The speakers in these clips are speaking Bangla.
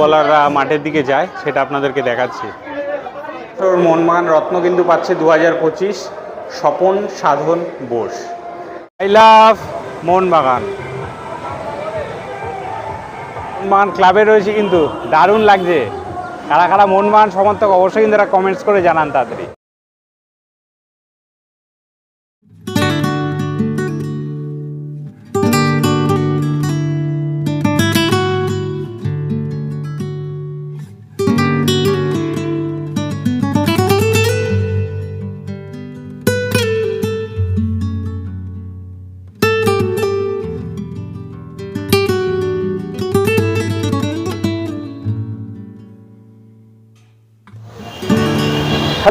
ফুটবলাররা মাঠের দিকে যায় সেটা আপনাদেরকে দেখাচ্ছি। মনমান রত্ন কিন্তু পাচ্ছে দু হাজার পঁচিশ স্বপন সাধন বোস। আই লাভ মোহনবাগান মোহনবাগান ক্লাবে রয়েছে কিন্তু দারুণ লাগছে। কারা কারা মোহনবাগান সমর্থক অবশ্যই কিন্তু কমেন্টস করে জানান তাড়াতাড়ি।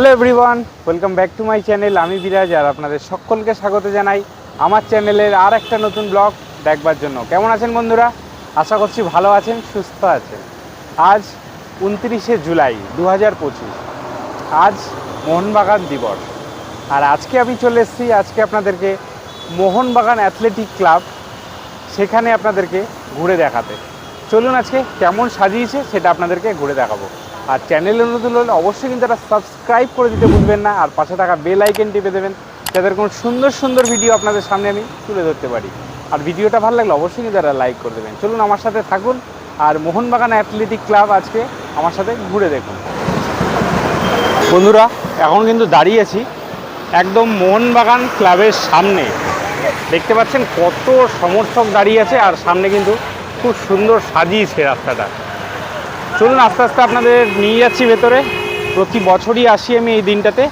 Hello everyone welcome back to my channel আমি বিরাজ আর আপনাদের সকলকে স্বাগত জানাই আমার চ্যানেলের আর একটা নতুন ব্লগ দেখবার জন্য। কেমন আছেন বন্ধুরা? আশা করছি ভালো আছেন, সুস্থ আছেন। আজ উনত্রিশে জুলাই দু হাজার পঁচিশ। আজ মোহনবাগান দিবস। আর আজকে আমি চলে এসেছি, আজকে আপনাদেরকে মোহনবাগান অ্যাথলেটিক ক্লাব সেখানে আপনাদেরকে ঘুরে দেখাতে। চলুন আজকে কেমন সাজিয়েছে সেটা আপনাদেরকে ঘুরে দেখাবো। আর চ্যানেলে নতুন হলে অবশ্যই কিন্তু একটা সাবস্ক্রাইব করে দিতে ভুলবেন না, আর পাশে থাকা বেল আইকন টিপে দেবেন যাদের কোনো সুন্দর সুন্দর ভিডিও আপনাদের সামনে আমি তুলে ধরতে পারি। আর ভিডিওটা ভালো লাগলে অবশ্যই কিন্তু একটা লাইক করে দেবেন। চলুন আমার সাথে থাকুন, আর মোহনবাগান অ্যাথলেটিক ক্লাব আজকে আমার সাথে ঘুরে দেখুন। বন্ধুরা, এখন কিন্তু দাঁড়িয়ে আছি একদম মোহনবাগান ক্লাবের সামনে। দেখতে পাচ্ছেন কত সমর্থক দাঁড়িয়ে আছে, আর সামনে কিন্তু খুব সুন্দর সাজিয়েছে রাস্তাটা। চলুন আস্তে আস্তে আপনাদের নিয়ে যাচ্ছি ভেতরে। প্রতি বছরই আসি আমি এই দিনটাতে।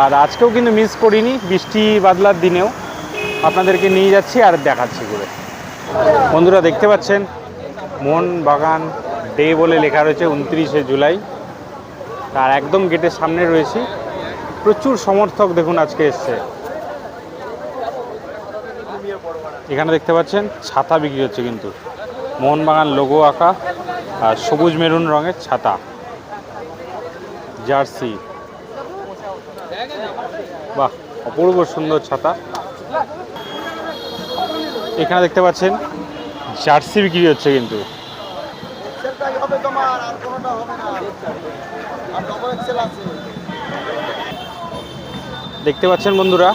আর আজকেও কিন্তু মিস করিনি, বৃষ্টি বাদলার দিনেও। আপনাদেরকে নিয়ে যাচ্ছি আর দেখাচ্ছি করে বন্ধুরা, দেখতে পাচ্ছেন মোহনবাগান ডে বলে লেখা রয়েছে উনত্রিশে জুলাই। আর একদম গেটের সামনে রয়েছি। প্রচুর সমর্থক দেখুন আজকে এসছে। এখানে দেখতে পাচ্ছেন, ছাতা বিক্রি হচ্ছে কিন্তু। মোহনবাগান লোগো আঁকা। আর সবুজ মেরুন রঙের ছাতা। জার্সি। বাহ, অপূর্ব সুন্দর ছাতা। এখানে দেখতে পাচ্ছেন, জার্সি বিক্রি হচ্ছে কিন্তু। দেখতে পাচ্ছেন বন্ধুরা,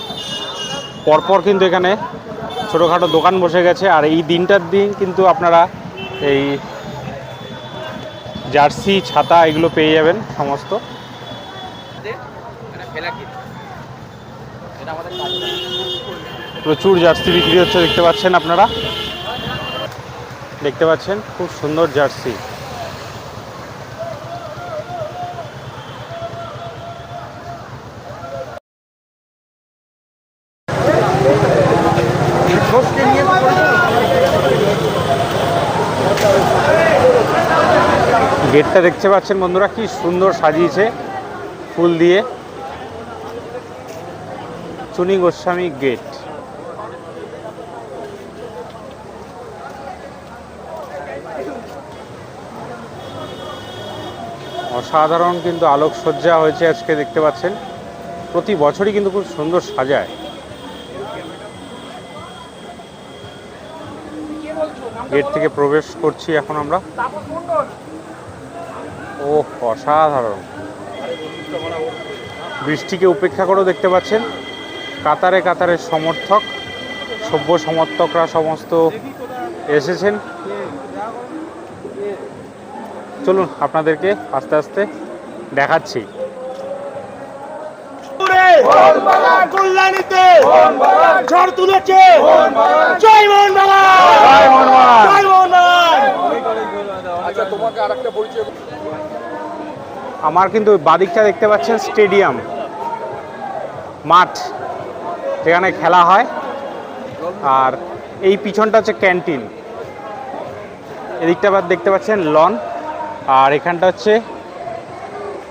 পরপর কিন্তু এখানে ছোটোখাটো দোকান বসে গেছে। আর এই দিনটার দিন কিন্তু আপনারা এই জার্সি ছাতা এগুলো পেয়ে যাবেন সমস্ত। প্রচুর জার্সি বিক্রি হচ্ছে দেখতে পাচ্ছেন আপনারা? দেখতে পাচ্ছেন খুব সুন্দর জার্সি। গেটটা দেখতে পাচ্ছেন বন্ধুরা, কি সুন্দর সাজিয়েছে ফুল দিয়ে। চুনি গোস্বামী গেট অসাধারণ কিন্তু আলোকসজ্জা হয়েছে আজকে দেখতে পাচ্ছেন। প্রতি বছরই কিন্তু খুব সুন্দর সাজায়। গেট থেকে প্রবেশ করছি এখন আমরা। ও অসাধারণ। বৃষ্টিকে উপেক্ষা করেও দেখতে পাচ্ছেন কাতারে কাতারে সমর্থক সভ্য সমর্থকরা সমস্ত এসেছেন। চলুন আপনাদেরকে আস্তে আস্তে দেখাচ্ছি। কল্যাণীতে! ঝড় তুলেছে! জয় মোহন জয় জয় মোহন আচ্ছা তোমাকে আরেকটা পরিচয় আমার কিন্তু বাদিকটা দেখতে পাচ্ছেন, স্টেডিয়াম। মাঠ, যেখানে খেলা হয়। আর এই পিছনটা হচ্ছে ক্যান্টিন। এদিকটা দেখতে পাচ্ছেন, লন। আর এখানটা হচ্ছে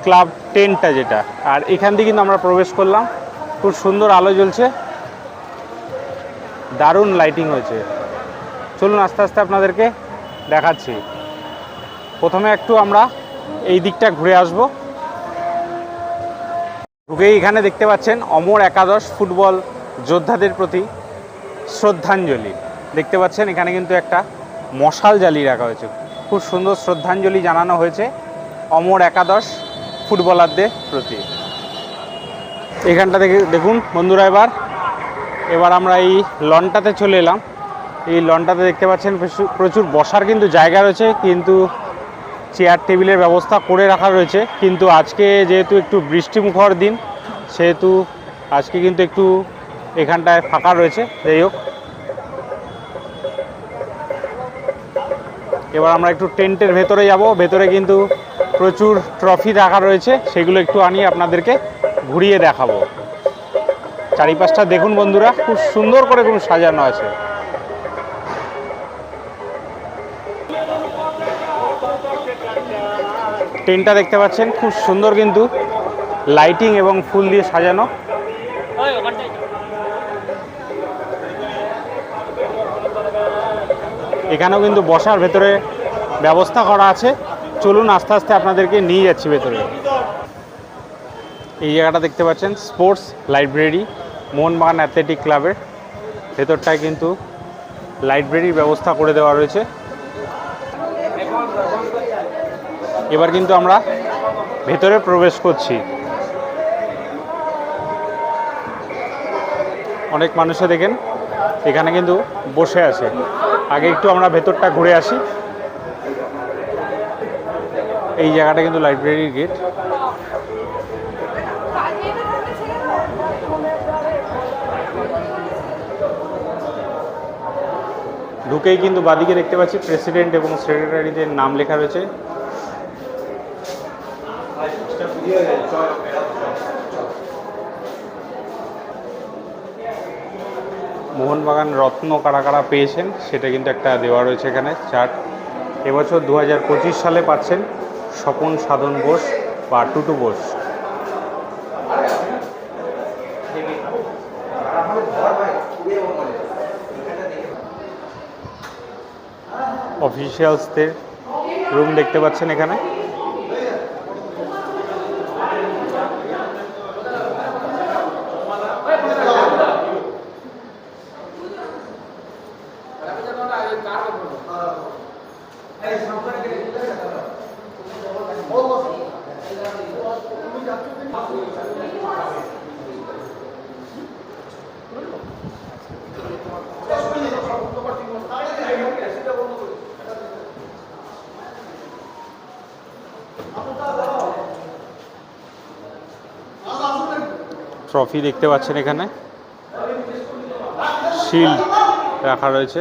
ক্লাব টেন্টটা যেটা। আর এখান দিয়ে কিন্তু আমরা প্রবেশ করলাম। খুব সুন্দর আলো জ্বলছে। দারুণ লাইটিং হয়েছে। চলুন আস্তে আস্তে আপনাদেরকে দেখাচ্ছি। প্রথমে একটু আমরা এই দিকটা ঘুরে আসব। ঢুকেই এখানে দেখতে পাচ্ছেন অমর একাদশ ফুটবল যোদ্ধাদের প্রতি শ্রদ্ধাঞ্জলি। দেখতে পাচ্ছেন এখানে কিন্তু একটা মশাল জ্বালিয়ে রাখা হয়েছে। খুব সুন্দর শ্রদ্ধাঞ্জলি জানানো হয়েছে অমর একাদশ ফুটবলারদের প্রতি। এখানটা থেকে দেখুন বন্ধুরা এবার। এবার আমরা এই লনটাতে চলে এলাম। এই লনটাতে দেখতে পাচ্ছেন প্রচুর বসার কিন্তু জায়গা রয়েছে, কিন্তু চেয়ার টেবিলের ব্যবস্থা করে রাখা রয়েছে। কিন্তু আজকে যেহেতু একটু বৃষ্টিমুখর দিন, সেহেতু আজকে কিন্তু একটু এখানটায় ফাঁকা রয়েছে। যাই হোক। এবার আমরা একটু টেন্টের ভেতরে যাব। ভেতরে কিন্তু প্রচুর ট্রফি রাখা রয়েছে। সেগুলো একটু আনি আপনাদেরকে ঘুরিয়ে দেখাবো। চারিপাশটা দেখুন বন্ধুরা, খুব সুন্দর করে খুব সাজানো আছে। টেন্টটা দেখতে পাচ্ছেন, খুব সুন্দর কিন্তু লাইটিং এবং ফুল দিয়ে সাজানো। এখানেও কিন্তু বসার ভেতরে ব্যবস্থা করা আছে। চলুন আস্তে আস্তে আপনাদেরকে নিয়ে যাচ্ছি ভেতরে। এই জায়গাটা দেখতে পাচ্ছেন, স্পোর্টস লাইব্রেরি, মোহনবাগান অ্যাথলেটিক ক্লাবের। ভেতরটায় কিন্তু লাইব্রেরির ব্যবস্থা করে দেওয়া রয়েছে। এবার কিন্তু আমরা ভেতরে প্রবেশ করছি। অনেক মানুষে দেখেন, এখানে কিন্তু বসে আছে। আগে একটু আমরা ভেতরটা ঘুরে আসি। এই জায়গাটা কিন্তু লাইব্রেরির গেট। ঢুকেই কিন্তু বাদিকে দেখতে পাচ্ছি প্রেসিডেন্ট এবং সেক্রেটারিদের নাম লেখা রয়েছে। মোহনবাগান রত্ন কারা কারা পেয়েছেন, সেটা কিন্তু একটা দেওয়া রয়েছে এখানে চার্ট এবছর দু হাজার পঁচিশ সালে পাচ্ছেন স্বপন সাধন বোস বা টুটু বোস। অফিসিয়ালসদের রুম দেখতে পাচ্ছেন এখানে। ট্রফি দেখতে পাচ্ছেন এখানে। শিল্ড রাখা রয়েছে।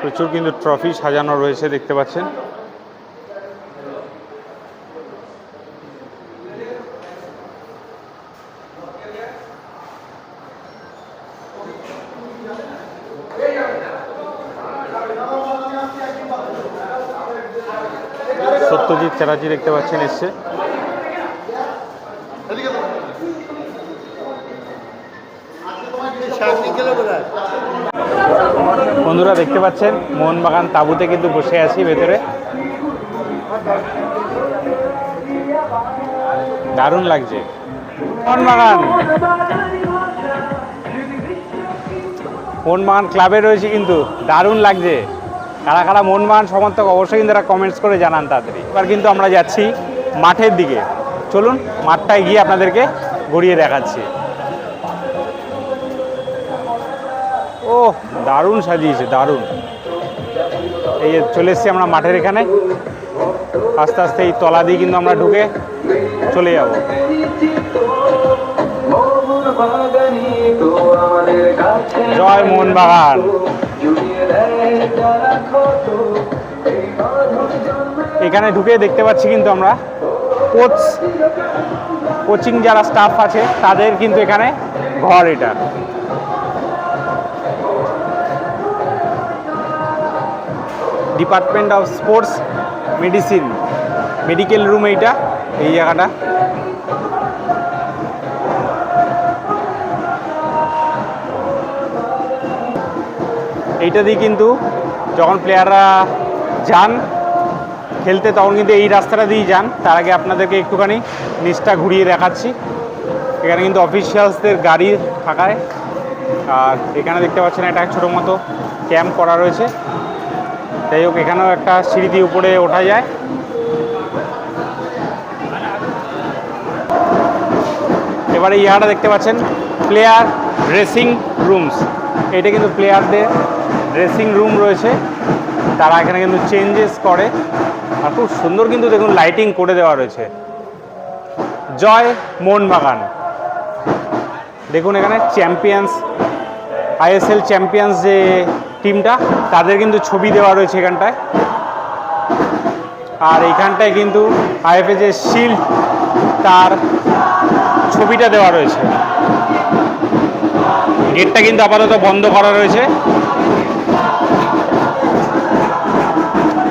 প্রচুর কিন্তু ট্রফি সাজানো রয়েছে দেখতে পাচ্ছেন। সত্যজিৎ চ্যাটার্জি দেখতে পাচ্ছেন এসছে। বন্ধুরা দেখতে পাচ্ছেন, মোহনবাগান তাঁবুতে কিন্তু বসে আছি ভেতরে। দারুণ লাগছে। মোহনবাগান। মোহনবাগান ক্লাবে রয়েছে কিন্তু দারুণ লাগছে। কারা কারা মোহনবাগান সমর্থক অবশ্যই কিন্তু এরা কমেন্টস করে জানান তাড়াতাড়ি এবার কিন্তু আমরা যাচ্ছি মাঠের দিকে। চলুন, মাঠটায় গিয়ে আপনাদেরকে ঘুরিয়ে দেখাচ্ছি। ও দারুণ সাজিয়েছে, দারুণ। এই যে চলে এসেছি আমরা মাঠের এখানে। আস্তে আস্তে এই তলা দিয়ে কিন্তু আমরা ঢুকে চলে যাব। জয় মোহনবাগান। এখানে ঢুকে দেখতে পাচ্ছি কিন্তু আমরা কোচ কোচিং যারা স্টাফ আছে, তাদের কিন্তু এখানে ঘর এটা। Department of sports medicine medical room এইটা, এই জায়গাটা। এইটা দিয়ে কিন্তু যখন প্লেয়াররা যান, খেলতে, তখন কিন্তু এই রাস্তাটা দিয়েই যান। তার আগে আপনাদেরকে একটুখানি নিচটা ঘুরিয়ে দেখাচ্ছি। এখানে কিন্তু অফিসিয়ালসদের গাড়ি থাকায়। আর এখানে দেখতে পাচ্ছেন একটা ছোটো মতো ক্যাম্প করা রয়েছে। যাই হোক, এখানেও একটা সিঁড়ি দিয়ে উপরে ওঠা যায়। এবারে এই জায়গাটা দেখতে পাচ্ছেন প্লেয়ার ড্রেসিং রুমস এটা কিন্তু প্লেয়ারদের ড্রেসিং রুম রয়েছে। তারা এখানে কিন্তু চেঞ্জেস করে। আর খুব সুন্দর কিন্তু দেখুন লাইটিং করে দেওয়া রয়েছে। জয় মোহনবাগান। দেখুন এখানে চ্যাম্পিয়ন্স আইএসএল চ্যাম্পিয়ন্স যে টিমটা তাদের কিন্তু ছবি দেওয়া রয়েছে এখানটায়। আর এইখানটায় কিন্তু আইএফএ যে শিল্ড তার ছবিটা দেওয়া রয়েছে। গেটটা কিন্তু আপাতত বন্ধ করা রয়েছে।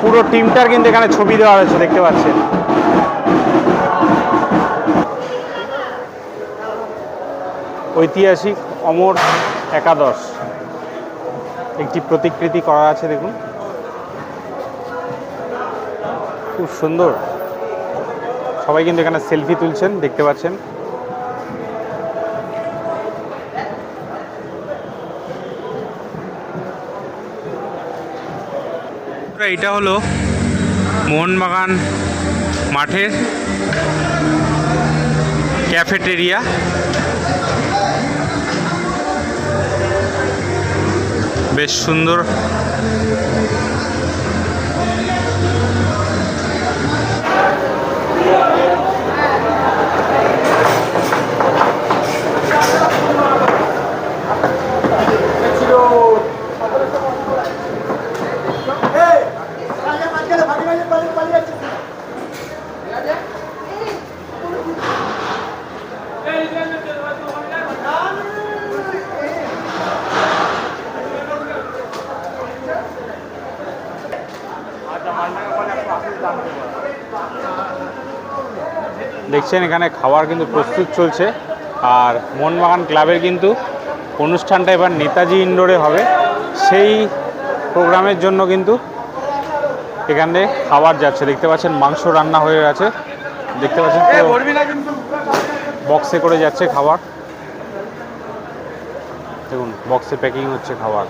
পুরো টিমটার কিন্তু এখানে ছবি দেওয়া রয়েছে, দেখতে পাচ্ছেন। ঐতিহাসিক অমর একাদশ। একটি প্রতিকৃতি করা আছে, দেখুন। খুব সুন্দর। সবাই কিন্তু এখানে সেলফি তুলছেন, দেখতে পাচ্ছেন। এটা হলো মোহনবাগান মাঠের ক্যাফেটেরিয়া বেশ সুন্দর দেখছেন এখানে খাবার কিন্তু প্রস্তুত চলছে। আর মোহনবাগান ক্লাবের কিন্তু অনুষ্ঠানটা এবার নেতাজি ইন্ডোরে হবে। সেই প্রোগ্রামের জন্য কিন্তু এখানে খাবার যাচ্ছে। দেখতে পাচ্ছেন মাংস রান্না হয়ে আছে। দেখতে পাচ্ছেন বক্সে করে যাচ্ছে খাবার। দেখুন বক্সে প্যাকিং হচ্ছে খাবার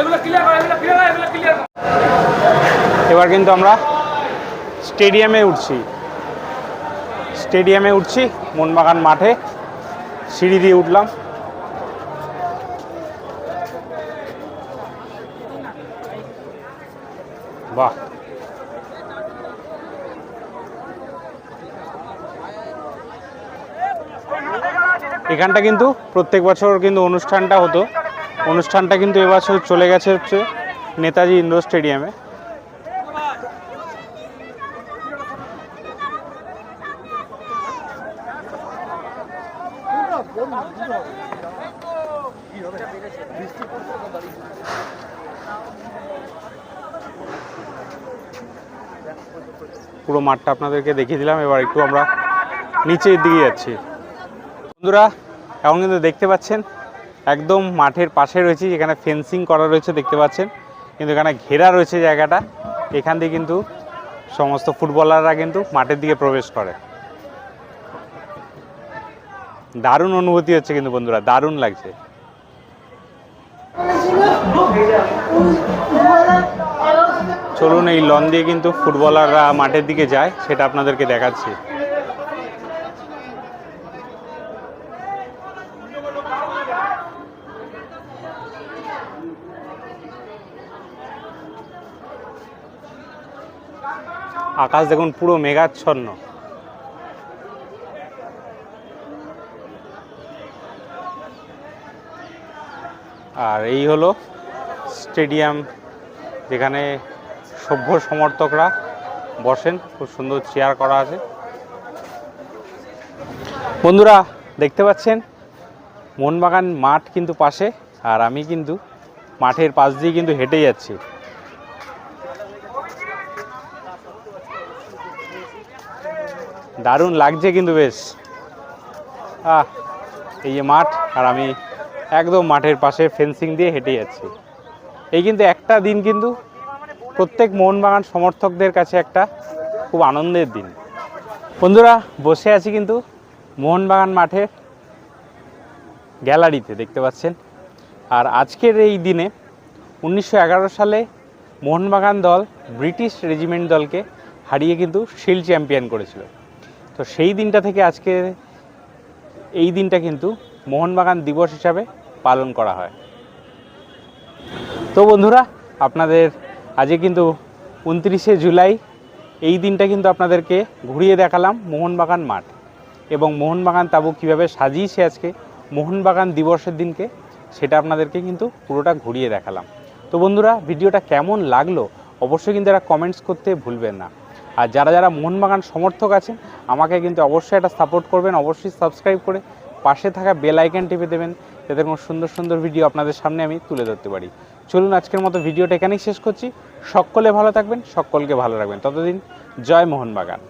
এগুলো ক্লিয়ার কর এগুলো ক্লিয়ার এগুলো ক্লিয়ার এবার কিন্তু আমরা স্টেডিয়ামে উঠছি। স্টেডিয়ামে উঠছি মোহনবাগান মাঠে সিঁড়ি দিয়ে উঠলাম। বাহ। এখানটা কিন্তু প্রত্যেক বছর কিন্তু অনুষ্ঠানটা হতো। অনুষ্ঠানটা কিন্তু এবছর চলে গেছে হচ্ছে নেতাজি ইন্ডোর স্টেডিয়ামে। পুরো মাঠটা আপনাদেরকে দেখিয়ে দিলাম। এবার একটু আমরা নিচের দিকে যাচ্ছি। বন্ধুরা, এখন কিন্তু দেখতে পাচ্ছেন, একদম মাঠের পাশে রয়েছে, যেখানে ফেন্সিং করা রয়েছে, দেখতে পাচ্ছেন। কিন্তু এখানে ঘেরা রয়েছে জায়গাটা। এখান দিয়ে কিন্তু সমস্ত ফুটবলাররা কিন্তু মাঠের দিকে প্রবেশ করে। দারুণ অনুভূতি হচ্ছে কিন্তু বন্ধুরা, দারুণ লাগছে। চলুন এই লন দিয়ে কিন্তু ফুটবলাররা মাঠের দিকে যায়, সেটা আপনাদেরকে দেখাচ্ছি। আকাশ দেখুন পুরো মেঘাচ্ছন্ন। আর এই হলো স্টেডিয়াম, যেখানে সভ্য সমর্থকরা বসেন, খুব সুন্দর চেয়ার করা আছে। বন্ধুরা, দেখতে পাচ্ছেন, মোহনবাগান মাঠ কিন্তু পাশে, আর আমি কিন্তু মাঠের পাশ দিয়ে কিন্তু হেঁটে যাচ্ছি। দারুণ লাগছে কিন্তু বেশ। আহ, এই যে মাঠ, আর আমি একদম মাঠের পাশে ফেন্সিং দিয়ে হেঁটে যাচ্ছি। এই কিন্তু একটা দিন কিন্তু প্রত্যেক মোহনবাগান সমর্থকদের কাছে একটা খুব আনন্দের দিন। বন্ধুরা, বসে আছি কিন্তু মোহনবাগান মাঠের গ্যালারিতে, দেখতে পাচ্ছেন? আর আজকের এই দিনে উনিশশো এগারো সালে মোহনবাগান দল ব্রিটিশ রেজিমেন্ট দলকে হারিয়ে কিন্তু শিল্ড চ্যাম্পিয়ন করেছিল। তো সেই দিনটা থেকে আজকে এই দিনটা কিন্তু মোহনবাগান দিবস হিসাবে পালন করা হয়। তো বন্ধুরা, আপনাদের আজকে কিন্তু উনত্রিশে জুলাই, এই দিনটা কিন্তু আপনাদেরকে ঘুরিয়ে দেখালাম মোহনবাগান মাঠ এবং মোহনবাগান তাবু কীভাবে সাজিয়েছে আজকে, মোহনবাগান দিবসের দিনকে, সেটা আপনাদেরকে কিন্তু পুরোটা ঘুরিয়ে দেখালাম। তো বন্ধুরা, ভিডিওটা কেমন লাগল অবশ্যই কিন্তু এরা কমেন্টস করতে ভুলবেন না। আর যারা যারা মোহনবাগান সমর্থক আছেন, আমাকে কিন্তু অবশ্যই একটা সাপোর্ট করবেন, অবশ্যই সাবস্ক্রাইব করে পাশে থাকা বেল আইকন টিপে দেবেন, যাতে কোনো সুন্দর সুন্দর ভিডিও আপনাদের সামনে আমি তুলে ধরতে পারি। চলুন আজকের মতো ভিডিওটা এখানেই শেষ করছি। সকলে ভালো থাকবেন, সকলকে ভালো রাখবেন। ততদিন জয় মোহনবাগান।